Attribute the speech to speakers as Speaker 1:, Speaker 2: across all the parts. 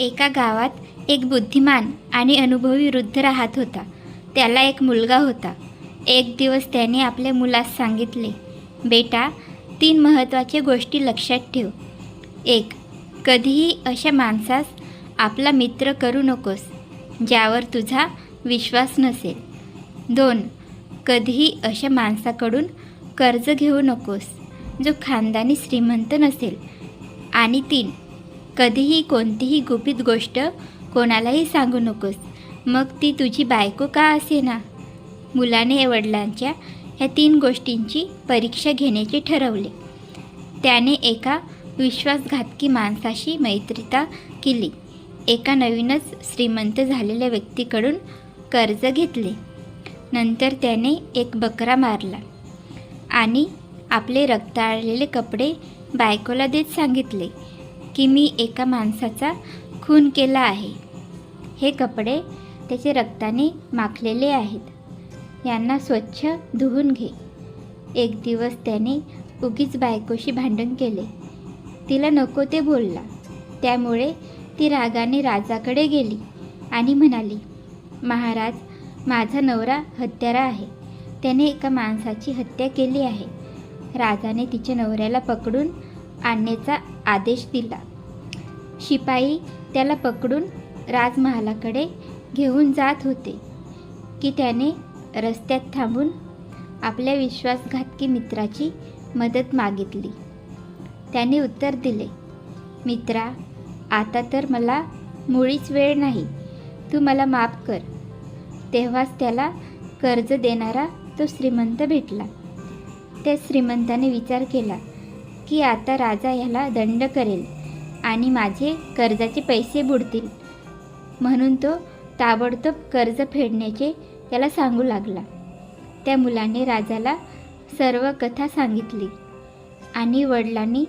Speaker 1: एका गावात एक बुद्धिमान आणि अनुभवी वृद्ध राहत होता. त्याला एक मुलगा होता. एक दिवस त्याने आपल्या मुलास सांगितले बेटा तीन महत्त्वाच्या गोष्टी लक्षात ठेव. एक कधीही अशा माणसास आपला मित्र करू नकोस ज्यावर तुझा विश्वास नसेल. दोन कधीही अशा माणसाकडून कर्ज घेऊ नकोस जो खानदानी श्रीमंत नसेल. आणि तीन कधीही कोणतीही गुपित गोष्ट कोणालाही सांगू नकोस. मग ती तुझी बायको का असे ना? मुलाने वडिलांच्या ह्या तीन गोष्टींची परीक्षा घेण्याचे ठरवले. त्याने एका विश्वासघातकी माणसाशी मैत्रिता केली. एका नवीनच श्रीमंत झालेल्या व्यक्तीकडून कर्ज घेतले. नंतर त्याने एक बकरा मारला आणि आपले रक्ताळलेले कपडे बायकोला देत सांगितले. की मी एका माणसाचा खून केला आहे. हे कपडे त्याचे रक्ताने माखलेले आहेत. यांना स्वच्छ धुवून घे. एक दिवस त्याने उगीच बायकोशी भांडण केले. तिला नको ते बोलला. त्यामुळे ती रागाने राजाकडे गेली आणि म्हणाली महाराज माझा नवरा हत्यारा आहे. त्याने एका माणसाची हत्या केली आहे. राजाने तिच्या नवऱ्याला पकडून आणण्याचा आदेश दिला. शिपाई त्याला पकडून राजमहालाकडे घेऊन जात होते की त्याने रस्त्यात थांबून आपल्या विश्वासघातकी मित्राची मदत मागितली. त्याने उत्तर दिले मित्रा आता तर मला मुळीच वेळ नाही. तू मला माफ कर. तेव्हाच त्याला कर्ज देणारा तो श्रीमंत भेटला. त्या श्रीमंताने विचार केला की आता राजा ह्याला दंड करेल आणि माझे कर्जाचे पैसे बुडतील. म्हणून तो ताबडतोब कर्ज फेडण्याचे त्याला सांगू लागला. त्या मुलाने राजाला सर्व कथा सांगितली आणि वडिलांनी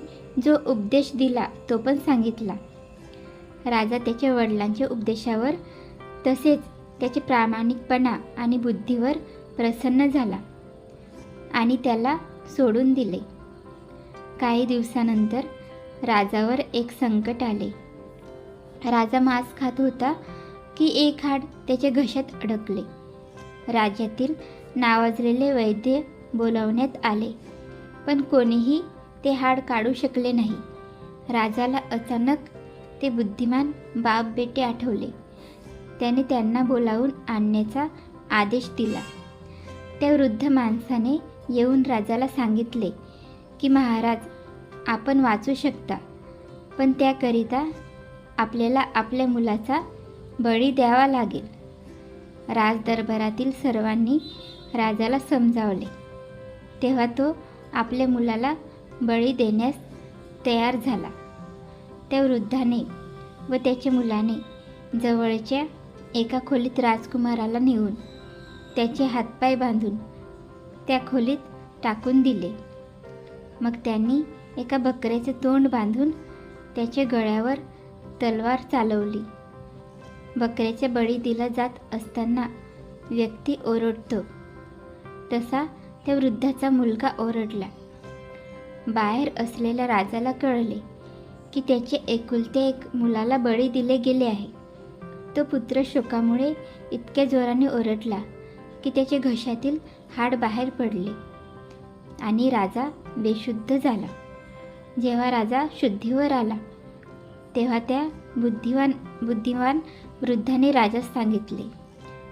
Speaker 1: जो उपदेश दिला तो पण सांगितला. राजा त्याच्या वडिलांच्या उपदेशावर तसेच त्याचे प्रामाणिकपणा आणि बुद्धीवर प्रसन्न झाला आणि त्याला सोडून दिले. काही दिवसानंतर राजावर एक संकट आले. राजा मांस खात होता की एक हाड त्याच्या घशात अडकले. राज्यातील नावाजलेले वैद्य बोलावण्यात आले पण कोणीही ते हाड काढू शकले नाही. राजाला अचानक ते बुद्धिमान बाप बेटे आठवले. त्याने त्यांना बोलावून आणण्याचा आदेश दिला. त्या वृद्ध माणसाने येऊन राजाला सांगितले की महाराज आपण वाचू शकता. पण त्याकरिता आपल्याला आपल्या मुलाचा बळी द्यावा लागेल. राजदरबारातील सर्वांनी राजाला समजावले. तेव्हा तो आपल्या मुलाला बळी देण्यास तयार झाला. त्या वृद्धाने व त्याच्या मुलाने जवळच्या एका खोलीत राजकुमाराला नेऊन त्याचे हातपाय बांधून त्या खोलीत टाकून दिले. मग त्यांनी एका बकऱ्याचे तोंड बांधून त्याच्या गळ्यावर तलवार चालवली. बकऱ्याच्या बळी दिला जात असताना व्यक्ती ओरडतो. तसा त्या वृद्धाचा मुलगा ओरडला. बाहेर असलेल्या राजाला कळले की त्याचे एकुलते एक मुलाला बळी दिले गेले आहे. तो पुत्र शोकामुळे इतक्या जोराने ओरडला की त्याचे घशातील हाड बाहेर पडले आणि राजा बेशुद्ध झाला. जेव्हा राजा शुद्धीवर आला तेव्हा त्या बुद्धिवान बुद्धिवान वृद्धाने राजास सांगितले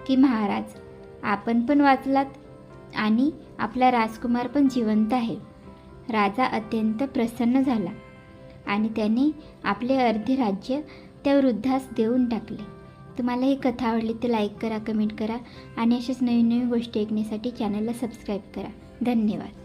Speaker 1: की महाराज आपण पण वाचलात आणि आपला राजकुमार पण जिवंत आहे. राजा अत्यंत प्रसन्न झाला आणि त्याने आपले अर्धे राज्य त्या वृद्धास देऊन टाकले. तुम्हाला ही कथा आवडली तर लाईक करा कमेंट करा आणि अशाच नवीन नवीन गोष्टी ऐकण्यासाठी चॅनलला सबस्क्राईब करा. धन्यवाद.